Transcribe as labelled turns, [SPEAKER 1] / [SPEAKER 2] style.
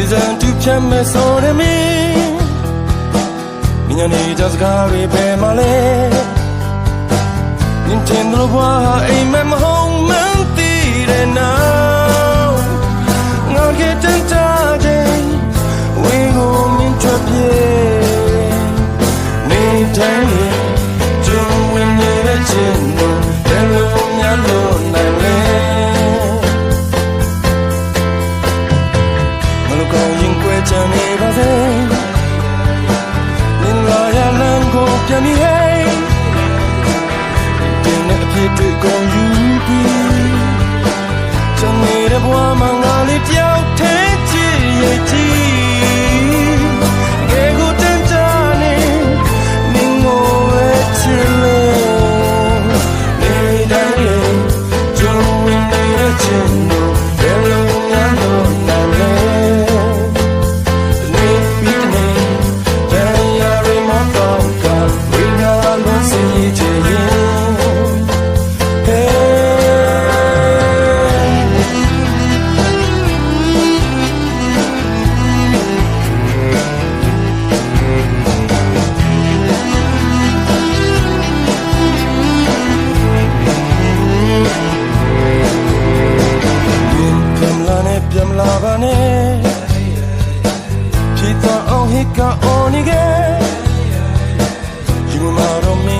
[SPEAKER 1] ဒီစံတူဖြတ်မဲ့စောရမင်းမြညာနေကြစကားတွေပဲမလဲနင်တင်လို့ဘာအိမ်မမဟုတ်မှန်တည်တဲ့နောက်ငါကတန်တ ကြံနေပါစေမင်္ဂလာရလမ်းကိုပြန်မြည် pane Chita on hika onige You maro me